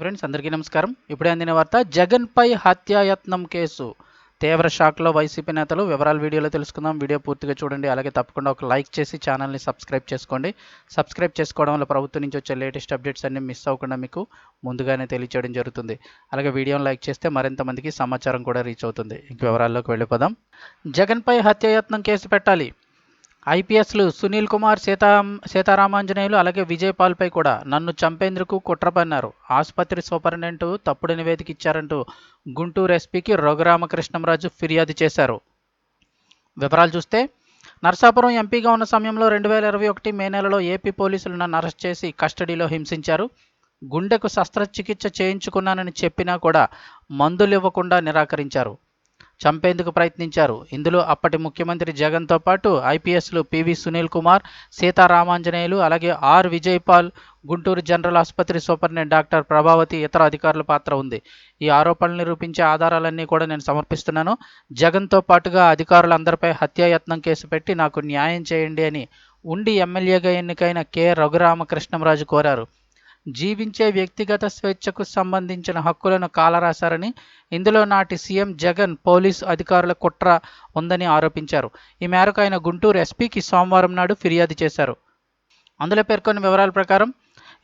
Friends అందరికీ నమస్కారం. ఇప్పుడే అందిన వార్త జగన్పై హత్యాయత్నం కేసు. తీవ్ర షాక్లో వైసీపీ నేతలు వివరాలు వీడియోలో తెలుసుకుందాం. వీడియో పూర్తిగా చూడండి. అలాగే తప్పకుండా ఒక లైక్ చేసి ఛానల్ని సబ్స్క్రైబ్ చేసుకోండి. సబ్స్క్రైబ్ చేసుకోవడం వల్ల ప్రభుత్వం నుంచి వచ్చే లేటెస్ట్ అప్డేట్స్ అన్ని మిస్ అవ్వకుండా మీకు ముందుగానే తెలియచేయడం జరుగుతుంది. అలాగే వీడియోని లైక్ చేస్తే మరింత మందికి సమాచారం కూడా రీచ్ అవుతుంది. ఇంక వివరాల్లోకి వెళ్ళిపోదాం. జగన్పై హత్యాయత్నం కేసు పెట్టాలి. ఐపీఎస్లు సునీల్ కుమార్ సీతా సీతారామాంజనేయులు అలాగే విజయ్ పాల్పై కూడా నన్ను చంపేందుకు కుట్ర పన్నారు. ఆసుపత్రి సూపరింటెండెంట్ తప్పుడు నివేదిక ఇచ్చారంటూ గుంటూరు ఎస్పీకి రఘురామకృష్ణంరాజు ఫిర్యాదు చేశారు. వివరాలు చూస్తే నర్సాపురం ఎంపీగా ఉన్న సమయంలో రెండు వేల ఇరవై ఒకటి మే నెలలో ఏపీ పోలీసులు నన్ను అరెస్ట్ చేసి కస్టడీలో హింసించారు. గుండెకు శస్త్రచికిత్స చేయించుకున్నానని చెప్పినా కూడా మందులు ఇవ్వకుండా నిరాకరించారు. చంపేందుకు ప్రయత్నించారు. ఇందులో అప్పటి ముఖ్యమంత్రి జగన్తో పాటు ఐపీఎస్లు పివి సునీల్ కుమార్ సీతారామాంజనేయులు అలాగే ఆర్ విజయపాల్ గుంటూరు జనరల్ ఆసుపత్రి సూపరింటెండెంట్ డాక్టర్ ప్రభావతి ఇతర అధికారుల పాత్ర ఉంది. ఈ ఆరోపణలు నిరూపించే ఆధారాలన్నీ కూడా నేను సమర్పిస్తున్నాను. జగన్తో పాటుగా అధికారులందరిపై హత్యాయత్నం కేసు పెట్టి నాకు న్యాయం చేయండి అని ఉండి ఎమ్మెల్యేగా ఎన్నికైన కె. రఘురామకృష్ణంరాజు కోరారు. జీవించే వ్యక్తిగత స్వేచ్ఛకు సంబంధించిన హక్కులను కాలరాశారని ఇందులో నాటి సీఎం జగన్ పోలీసు అధికారుల కుట్ర ఉందని ఆరోపించారు. ఈ మేరకు ఆయన గుంటూరు ఎస్పీకి సోమవారం నాడు ఫిర్యాదు చేశారు. అందులో పేర్కొన్న వివరాల ప్రకారం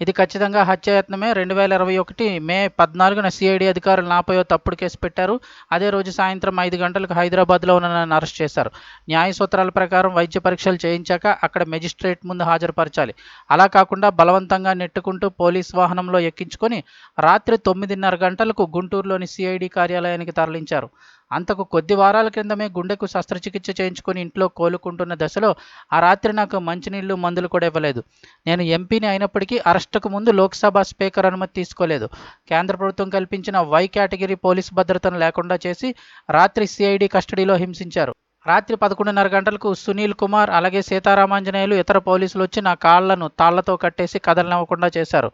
ఇది ఖచ్చితంగా హత్యాయత్నమే. రెండు వేల ఇరవై ఒకటి మే పద్నాలుగున సిఐడి అధికారులు నాపై ఓ తప్పుడు కేసు పెట్టారు. అదే రోజు సాయంత్రం ఐదు గంటలకు హైదరాబాద్లో ఉన్న నన్ను అరెస్ట్ చేశారు. న్యాయ సూత్రాల ప్రకారం వైద్య పరీక్షలు చేయించాక అక్కడ మెజిస్ట్రేట్ ముందు హాజరుపరచాలి. అలా కాకుండా బలవంతంగా నెట్టుకుంటూ పోలీస్ వాహనంలో ఎక్కించుకొని రాత్రి తొమ్మిదిన్నర గంటలకు గుంటూరులోని సిఐడి కార్యాలయానికి తరలించారు. అంతకు కొద్ది వారాల క్రిందమే గుండెకు శస్త్రచికిత్స చేయించుకొని ఇంట్లో కోలుకుంటున్న దశలో ఆ రాత్రి నాకు మంచినీళ్ళు మందులు కూడా ఇవ్వలేదు. నేను ఎంపీని అయినప్పటికీ అరెస్టుకు ముందు లోక్సభ స్పీకర్ అనుమతి తీసుకోలేదు. కేంద్ర ప్రభుత్వం కల్పించిన వై కేటగిరీ పోలీస్ భద్రతను లేకుండా చేసి రాత్రి సిఐడి కస్టడీలో హింసించారు. రాత్రి పదకొండున్నర గంటలకు సునీల్ కుమార్ అలాగే సీతారామాంజనేయులు ఇతర పోలీసులు వచ్చి నా కాళ్ళను తాళ్ళతో కట్టేసి కదలనివ్వకుండా చేశారు.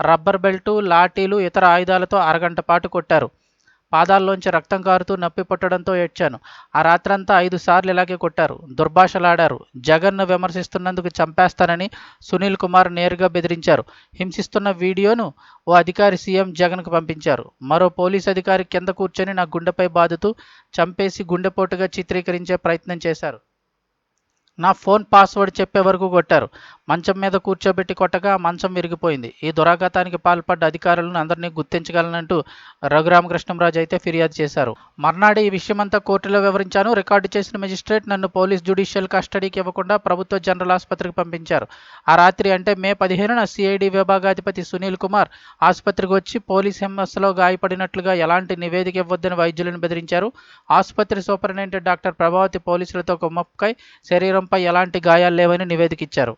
రబ్బర్ బెల్టు లాఠీలు ఇతర ఆయుధాలతో అరగంట పాటు కొట్టారు. పాదాల్లోంచి రక్తం కారుతూ నొప్పి పుట్టడంతో ఏడ్చాను. ఆ రాత్రంతా ఐదు సార్లు ఇలాగే కొట్టారు. దుర్భాషలాడారు. జగన్ను విమర్శిస్తున్నందుకు చంపేస్తానని సునీల్ కుమార్ నేరుగా బెదిరించారు. హింసిస్తున్న వీడియోను ఓ అధికారి సీఎం జగన్కు పంపించారు. మరో పోలీస్ అధికారి కింద కూర్చొని నా గుండెపై బాదుతూ చంపేసి గుండెపోటుగా చిత్రీకరించే ప్రయత్నం చేశారు. నా ఫోన్ పాస్వర్డ్ చెప్పే వరకు కొట్టారు. మంచం మీద కూర్చోబెట్టి కొట్టగా మంచం విరిగిపోయింది. ఈ దురాఘాతానికి పాల్పడ్డ అధికారులను అందరినీ గుర్తించగలనంటూ రఘురామకృష్ణంరాజు అయితే ఫిర్యాదు చేశారు. మర్నాడు ఈ విషయమంతా కోర్టులో వివరించాను. రికార్డు చేసిన మెజిస్ట్రేట్ నన్ను పోలీస్ జ్యుడిషియల్ కస్టడీకి ఇవ్వకుండా ప్రభుత్వ జనరల్ ఆసుపత్రికి పంపించారు. ఆ రాత్రి అంటే మే పదిహేనున సిఐడి విభాగాధిపతి సునీల్ కుమార్ ఆసుపత్రికి వచ్చి పోలీస్ హింసలో గాయపడినట్లుగా ఎలాంటి నివేదిక ఇవ్వొద్దని వైద్యులను బెదిరించారు. ఆసుపత్రి సూపరింటెండెంట్ డాక్టర్ ప్రభావతి పోలీసులతో కుమ్మక్కై పై ఎలాంటి గాయాలు లేవని నివేదిక ఇచ్చారు.